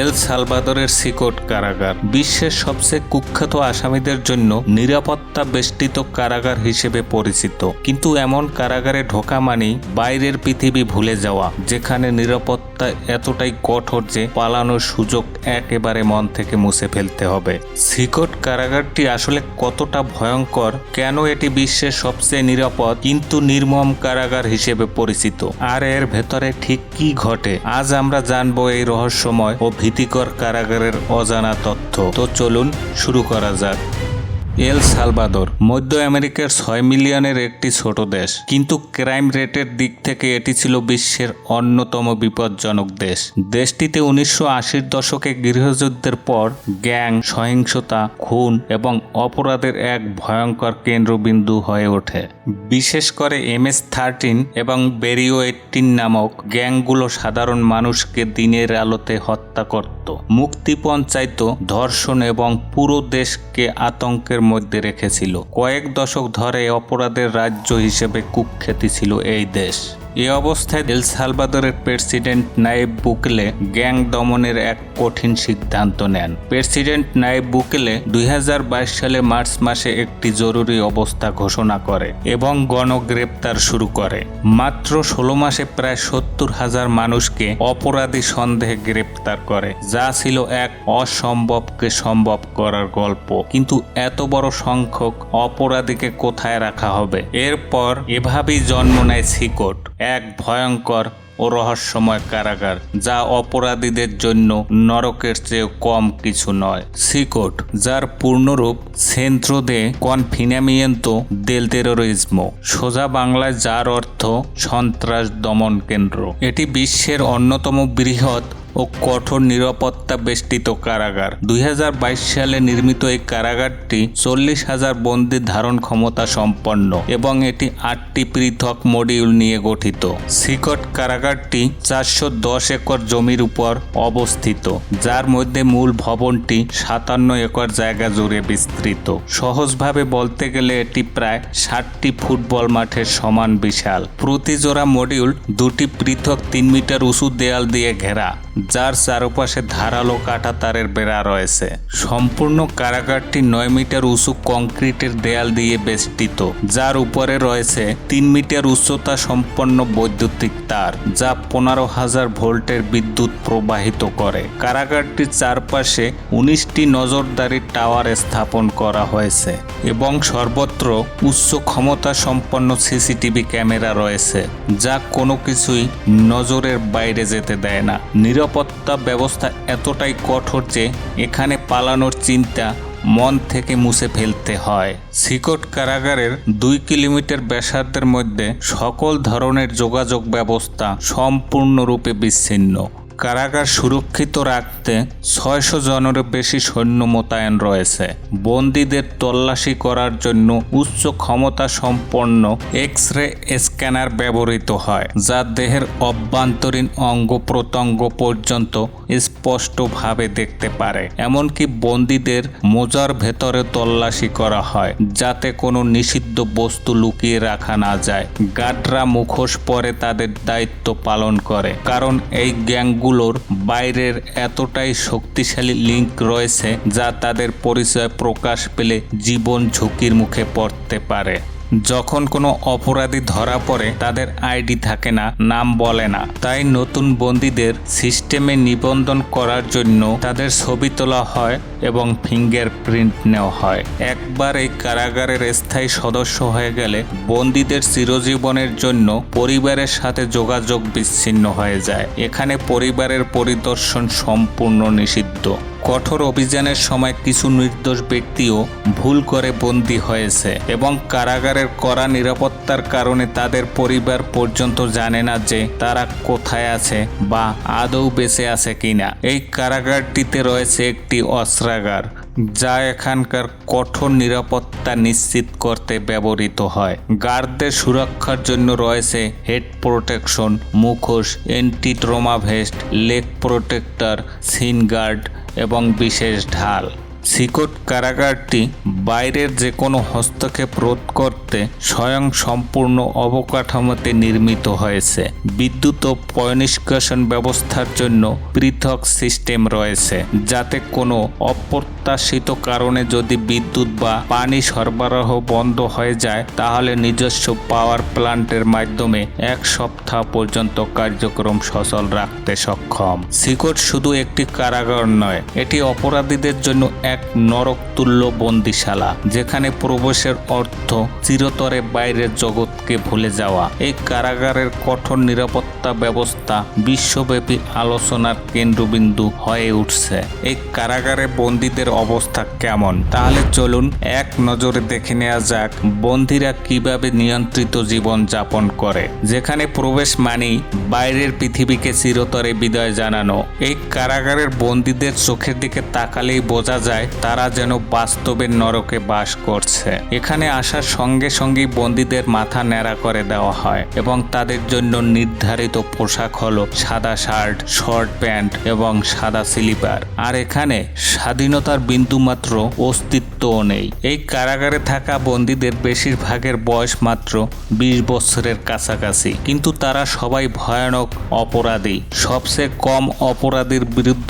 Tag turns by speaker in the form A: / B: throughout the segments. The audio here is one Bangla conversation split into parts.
A: এল সালভাদরের সিকোট কারাগার, বিশ্বের সবচেয়ে কুখ্যাত আসামিদের জন্য নিরাপত্তা বেষ্টিত কারাগার হিসেবে পরিচিত। কিন্তু এমন কারাগারে ঢোকা মানেই বাইরের পৃথিবী ভুলে যাওয়া, যেখানে নিরাপত্তা এতটাই কঠোর যে পালানোর সুযোগ একেবারে মন থেকে মুছে ফেলতে হবে। সিকোট কারাগারটি আসলে কতটা ভয়ঙ্কর, কেন এটি বিশ্বের সবচেয়ে নিরাপদ, কিন্তু নির্মম কারাগার হিসেবে পরিচিত? আর এর ভেতরে ঠিক কি ঘটে? আজ আমরা জানব এই রহস্যময় ও ভীতিকর কারাগারের অজানা তথ্য। তো চলুন শুরু করা যাক। El Salvador. মধ্য আমেরিকার ছয় মিলিয়নের একটি ছোট দেশ। কিন্তু ক্রাইম রেটের দিক থেকে এটি ছিল বিশ্বের অন্যতম বিপজ্জনক দেশ। দেশটিতে উনিশশো আশির দশকে গৃহযুদ্ধের পর গ্যাং, সহিংসতা, খুন এবং অপরাধের এক ভয়ঙ্কর কেন্দ্রবিন্দু হয়ে ওঠে। বিশেষ করে এম এস থার্টিন এবং বেরিও এইটিন নামক গ্যাংগুলো সাধারণ মানুষকে দিনের আলোতে হত্যা করত। মুক্তিপণ চাইত ধর্ষণ এবং পুরো দেশকে আতঙ্কের মধ্যে রেখেছিল। কয়েক দশক ধরে অপরাধের রাজ্য হিসেবে কুখ্যাতি ছিল এই দেশ। এ অবস্থায় এল সালভাদরের প্রেসিডেন্ট নাইব বুকলে গ্যাং দমনের এক কঠিন সিদ্ধান্ত নেন। প্রেসিডেন্ট নাইব বুকেলে দুই সালে মার্চ মাসে একটি জরুরি অবস্থা ঘোষণা করে এবং গণগ্রেপ্তার শুরু করে। মাত্র ষোলো মাসে প্রায় সত্তর হাজার মানুষকে অপরাধী সন্দেহে গ্রেপ্তার করে, যা ছিল এক অসম্ভবকে সম্ভব করার গল্প। কিন্তু এত বড় সংখ্যক অপরাধীকে কোথায় রাখা হবে? এরপর এভাবেই জন্ম নেয় সিকোট। এক ভয়ঙ্কর ও রহস্যময় কারাগার, যা অপরাধীদের জন্য নরকের চেয়ে কম কিছু নয়। সিকোট, যার পূর্ণরূপ সেন্ট্রো দে কনফিনামিয়েন্তো দেল তেরোরিজমো সোজা বাংলায় যার অর্থ সন্ত্রাস দমন কেন্দ্র। এটি বিশ্বের অন্যতম বৃহৎ ও কঠোর নিরাপত্তা বেষ্টিত কারাগার। দুই হাজার বাইশ সালে নির্মিত এই কারাগারটি চল্লিশ হাজার বন্দি ধারণ ক্ষমতা সম্পন্ন এবং এটি আটটি পৃথক মডিউল নিয়ে গঠিত। সিকট কারাগারটি চারশো দশ একর জমির উপর অবস্থিত, যার মধ্যে মূল ভবনটি সাতান্ন একর জায়গা জুড়ে বিস্তৃত। সহজভাবে বলতে গেলে এটি প্রায় ষাটটি ফুটবল মাঠের সমান বিশাল। প্রতি জোড়া মডিউল দুটি পৃথক তিন মিটার উঁচু দেয়াল দিয়ে ঘেরা। যার চারপাশে ধারালো কাটা তারের বেড়া রয়েছে। সম্পূর্ণ কারাগারটি নয় মিটার উঁচু কংক্রিটের দেয়াল দিয়ে বেষ্টিত, যার উপরে রয়েছে তিন মিটার উচ্চতা সম্পন্ন বৈদ্যুতিক তার, যা পনেরো হাজার ভোল্টের বিদ্যুৎ প্রবাহিত করে। কারাগারটির চারপাশে উনিশটি নজরদারি টাওয়ার স্থাপন করা হয়েছে এবং সর্বত্র উচ্চ ক্ষমতা সম্পন্ন সিসিটিভি ক্যামেরা রয়েছে, যা কোনো কিছুই নজরের বাইরে যেতে দেয় না। নিরাপত্তা ব্যবস্থা এতটাই কঠোর যে এখানে পালানোর চিন্তা মন থেকে মুছে ফেলতে হয়। সিকট কারাগারের দুই কিলোমিটার ব্যাসার্ধের মধ্যে সকল ধরনের যোগাযোগ ব্যবস্থা সম্পূর্ণরূপে বিচ্ছিন্ন। কারাগার সুরক্ষিত রাখতে ছয়শো জনের বেশি সৈন্য মোতায়েন রয়েছে। বন্দীদের তল্লাশি করার জন্য উচ্চ ক্ষমতা সম্পন্ন এক্স রে স্ক্যানার ব্যবহৃত হয়, যা দেহের অভ্যন্তরীণ অঙ্গ প্রত্যঙ্গ পর্যন্ত স্পষ্টভাবে দেখতে পারে। এমনকি বন্দীদের মোজার ভেতরে তল্লাশি করা হয়, যাতে কোনো নিষিদ্ধ বস্তু লুকিয়ে রাখা না যায়। গার্ডরা মুখোশ পরে তাদের দায়িত্ব পালন করে, কারণ এই গ্যাংগুলোর বাইরের এতটাই শক্তিশালী লিঙ্ক রয়েছে, যা তাদের পরিচয় প্রকাশ পেলে জীবন ঝুঁকির মুখে পড়তে পারে। যখন কোনো অপরাধী ধরা পড়ে, তাদের আইডি থাকে না, নাম বলে না। তাই নতুন বন্দীদের সিস্টেমে নিবন্ধন করার জন্য তাদের ছবি তোলা হয় এবং ফিঙ্গার প্রিন্ট নেওয়া হয়। একবার এই কারাগারের স্থায়ী সদস্য হয়ে গেলে বন্দীদের চিরজীবনের জন্য পরিবারের সাথে যোগাযোগ বিচ্ছিন্ন হয়ে যায়। এখানে পরিবারের পরিদর্শন সম্পূর্ণ নিষিদ্ধ। কঠোর অভিযানের সময় কিছু নির্দোষ ব্যক্তিও ভুল করে বন্দী হয়েছে এবং কারাগারের কড়া নিরাপত্তার কারণে তাদের পরিবার পর্যন্ত জানে না যে তারা কোথায় আছে বা আদৌ বেঁচে আছে কিনা। এই কারাগারটিতে রয়েছে একটি অস্ত্রাগার, যা এখানকার কঠোর নিরাপত্তা নিশ্চিত করতে ব্যবহৃত হয়। গার্ডদের সুরক্ষার জন্য রয়েছে হেড প্রোটেকশন, মুখোশ anti trauma vest, leg protector, shin guard এবং বিশেষ ঢাল। সিকোট কারাগারটি বাইরের যে কোনো হস্তক্ষেপ রোধ করতে স্বয়ং সম্পূর্ণ অবকাঠামোতে নির্মিত হয়েছে। বিদ্যুৎ ও পয়নিষ্কাশন ব্যবস্থার জন্য পৃথক সিস্টেম রয়েছে, যাতে কোনো অপ্রত্যাশিত কারণে যদি বিদ্যুৎ বা পানি সরবরাহ বন্ধ হয়ে যায়, তাহলে নিজস্ব পাওয়ার প্ল্যান্টের মাধ্যমে এক সপ্তাহ পর্যন্ত কার্যক্রম সচল রাখতে সক্ষম। সিকট শুধু একটি কারাগার নয়, এটি অপরাধীদের জন্য এক নরকতুল্য বন্দিশালা যেখানে প্রবেশের অর্থ চিরতরে বাইরের জগৎকে ভুলে যাওয়া। এই কারাগারের কঠোর নিরাপত্তা ব্যবস্থা বিশ্বব্যাপী আলোচনার কেন্দ্রবিন্দু হয়ে উঠছে। এই কারাগারে বন্দীদের অবস্থা কেমন? তাহলে চলুন এক নজরে দেখে নেওয়া যাক বন্দীরা কীভাবে নিয়ন্ত্রিত জীবন যাপন করে। যেখানে প্রবেশ মানেই বাইরের পৃথিবীকে চিরতরে বিদায় জানানো। এই কারাগারের বন্দীদের চোখের দিকে তাকালেই বোঝা যায় তারা যেন বাস্তবের নরকে বাস করছে। এখানে আসার সঙ্গে সঙ্গেই বন্দীদের মাথা ন্যাড়া করে দেওয়া হয় এবং তাদের জন্য নির্ধারিত পোশাক হলো সাদা শার্ট, শর্ট প্যান্ট এবং সাদা স্লিপার। আর এখানে স্বাধীনতার বিন্দুমাত্র অস্তিত্বও নেই। এই কারাগারে থাকা বন্দীদের বেশিরভাগের বয়স মাত্র বিশ বছরের কাছাকাছি। কিন্তু তারা সবাই ভয়ানক অপরাধী। সবচেয়ে কম অপরাধীর বিরুদ্ধে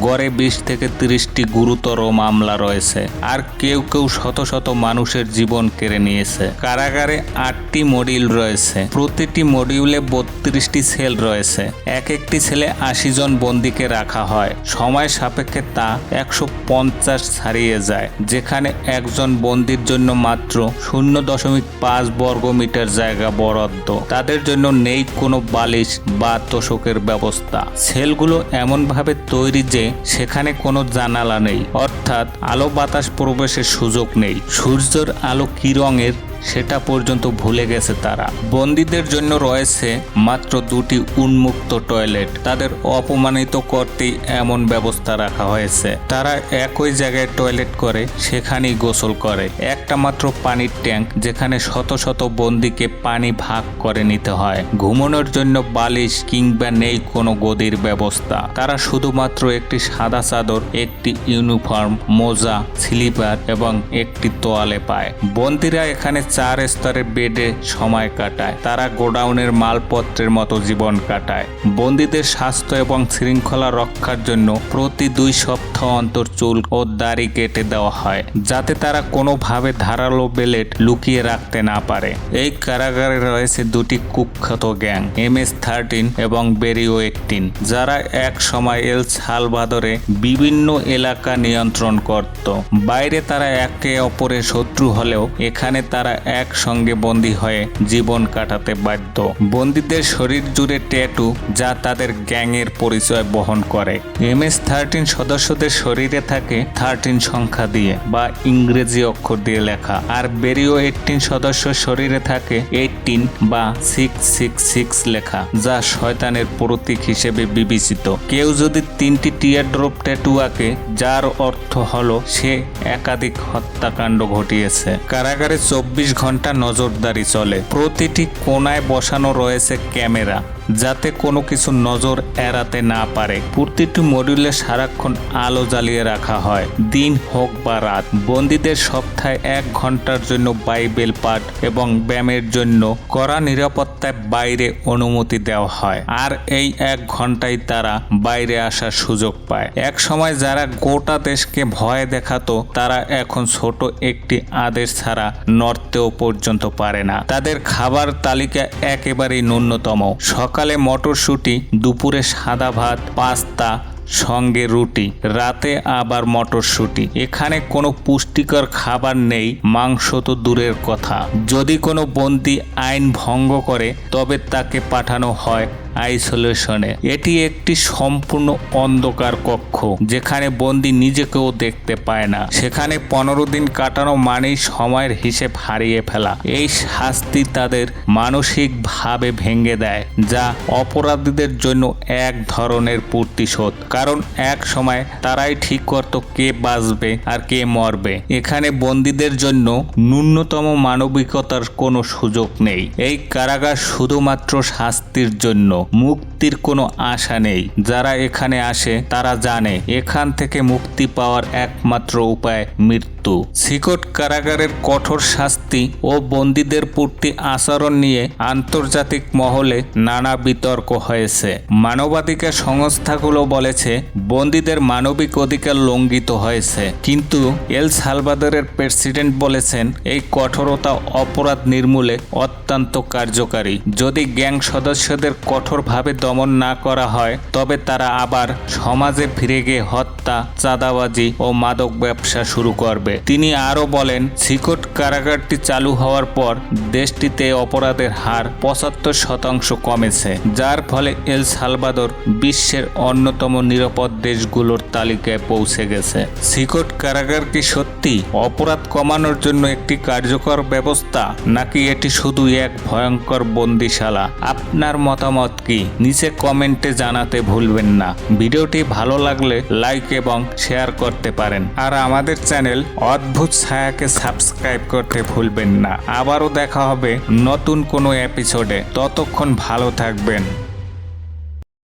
A: গড়ে বিশ থেকে তিরিশটি গুরুতর মামলা রয়েছে। আর কেউ কেউ শত শত মানুষের জীবন কেড়ে নিয়েছে। কারাগারে আটটি মডিউল রয়েছে। প্রতিটি মডিউলে বত্রিশটি সেল রয়েছে। এক একটি ছেলে আশি জন বন্দীকে রাখা হয়। সময় সাপেক্ষে তা একশো পঞ্চাশ ছাড়িয়ে যায়, যেখানে একজন বন্দির জন্য মাত্র শূন্য দশমিক পাঁচ বর্গ মিটার জায়গা বরাদ্দ। তাদের জন্য নেই কোনো বালিশ বা তোষকের ব্যবস্থা। সেলগুলো এমনভাবে তৈরি যে সেখানে কোনো জানালা নেই, অর্থাৎ আলো বাতাস প্রবেশের সুযোগ নেই। সূর্যের আলো কি রঙের? সেটা পর্যন্ত ভুলে গেছে তারা। বন্দীদের জন্য রয়েছে মাত্র দুটি উন্মুক্ত টয়লেট। তাদের অপমানিত করতেই এমন ব্যবস্থা রাখা হয়েছে। তারা একই জায়গায় টয়লেট করে, সেখানেই গোসল করে। একটা মাত্র পানির ট্যাঙ্ক, যেখানে শত শত বন্দিকে পানি ভাগ করে নিতে হয়। ঘুমানোর জন্য বালিশ কিংবা নেই কোনো গদির ব্যবস্থা। তারা শুধুমাত্র একটি সাদা চাদর, একটি ইউনিফর্ম, মোজা, স্লিপার এবং একটি তোয়ালে পায়। বন্দিরা এখানে চার স্তরের বেডে সময় কাটায়। তারা গোডাউনের মালপত্রের মতো জীবন কাটায়। বন্দীদের স্বাস্থ্য এবং শৃঙ্খলা রক্ষার জন্য প্রতি দুই সপ্তাহ অন্তর চুল ও দাড়ি কেটে দেওয়া হয়, যাতে তারা কোনোভাবে ধারালো বেলেট লুকিয়ে রাখতে না পারে। এই কারাগারে রয়েছে দুটি কুখ্যাত গ্যাং এম এস থার্টিন এবং বেরিও এইটিন যারা এক সময় এল সালভাদরে বিভিন্ন এলাকা নিয়ন্ত্রণ করত। বাইরে তারা একে অপরের শত্রু হলেও এখানে তারা একসঙ্গে বন্দী হয়ে জীবন কাটাতে বাধ্য। বন্দীদের শরীর জুড়ে ট্যাটু যা তাদের গ্যাংয়ের পরিচয় বহন করে। এম এস থার্টিন সদস্যদের শরীরে থাকে থার্টিন সংখ্যা দিয়ে বা ইংরেজি অক্ষর দিয়ে লেখা। আর বেরিও এইটিন সদস্য শরীরে থাকে এইটিন বা সিক্স সিক্স সিক্স লেখা, যা শয়তানের প্রতীক হিসেবে বিবেচিত। কেউ যদি তিনটি টিয়ার ড্রপ ট্যাটু আঁকে, যার অর্থ হলো সে একাধিক হত্যাকাণ্ড ঘটিয়েছে। কারাগারে চব্বিশ ঘণ্টা নজরদারি চলে। প্রতিটি কোনায় বসানো রয়েছে ক্যামেরা। যাতে কোনো কিছু নজর এড়াতে না পারে। প্রতিটি মডিউলে সারাক্ষণ আলো জ্বালিয়ে রাখা হয়। দিন হোক বা রাত, বন্দীদের সপ্তাহে এক ঘণ্টার জন্য বাইবেল পাঠ এবং ব্যায়ামের জন্য কড়া নিরাপত্তায় বাইরে অনুমতি দেওয়া হয়। আর এই এক ঘন্টায় তারা বাইরে আসার সুযোগ পায়। এক সময় যারা গোটা দেশকে ভয় দেখাতো, তারা এখন ছোট একটি আদেশ ছাড়া নড়তেও পর্যন্ত পারে না। তাদের খাবার তালিকা একেবারেই ন্যূনতম। সকালে মটরশুঁটি, দুপুরে সাদা ভাত, পাস্তা, সঙ্গে রুটি, রাতে আবার মটরশুঁটি। এখানে কোনো পুষ্টিকর খাবার নেই, মাংস তো দূরের কথা। যদি কোনো বন্দি আইন ভঙ্গ করে, তবে তাকে পাঠানো হয় আইসোলেশনে। এটি একটি সম্পূর্ণ অন্ধকার কক্ষ, যেখানে বন্দি নিজেকেও দেখতে পায় না। সেখানে পনেরো দিন কাটানো মানেই সময়ের হিসেব হারিয়ে ফেলা। এই শাস্তি তাদের মানসিকভাবে ভেঙে দেয়, যা অপরাধীদের জন্য এক ধরনের প্রতিশোধ। কারণ এক সময় তারাই ঠিক করত কে বাঁচবে আর কে মরবে। এখানে বন্দীদের জন্য ন্যূনতম মানবিকতার কোনো সুযোগ নেই। এই কারাগার শুধুমাত্র শাস্তির জন্য। মুক্তির কোনো আশা নেই। যারা এখানে আসে, তারা জানে, এখান থেকে মুক্তি পাওয়ার একমাত্র উপায় মৃত্যু। সিকট কারাগারের কঠোর শাস্তি ও বন্দীদের পূর্তি আচরণ নিয়ে আন্তর্জাতিক মহলে নানা বিতর্ক হয়েছে। মানবাধিকার সংস্থাগুলো বলেছে, বন্দীদের মানবিক অধিকার লঙ্ঘিত হয়েছে। কিন্তু এল সালভাদরের প্রেসিডেন্ট বলেছেন, এই কঠোরতা অপরাধ নির্মূলে অত্যন্ত কার্যকারী। যদি গ্যাং সদস্যদের কঠোরভাবে দমন না করা হয়, তবে তারা আবার সমাজে ফিরে গিয়ে হত্যা, চাঁদাবাজি ও মাদক ব্যবসা শুরু করবে। তিনি আরও বলেন, সিকট কারাগারটি চালু হওয়ার পর দেশটিতে অপরাধের হার পঁচাত্তর শতাংশ কমেছে, যার ফলে এল সালভাদর বিশ্বের অন্যতম নিরাপদ দেশগুলোর তালিকায় পৌঁছে গেছে। সিকট কারাগার কি সত্যি অপরাধ কমানোর জন্য একটি কার্যকর ব্যবস্থা, নাকি এটি শুধু এক ভয়ঙ্কর বন্দিশালা? আপনার মতামত কি? নিচে কমেন্টে জানাতে ভুলবেন না। ভিডিওটি ভালো লাগলে লাইক এবং শেয়ার করতে পারেন। আর আমাদের চ্যানেল অদ্ভুত ছায়াকে সাবস্ক্রাইব করতে ভুলবেন না। আবারও দেখা হবে নতুন কোনো এপিসোডে। ততক্ষণ ভালো থাকবেন।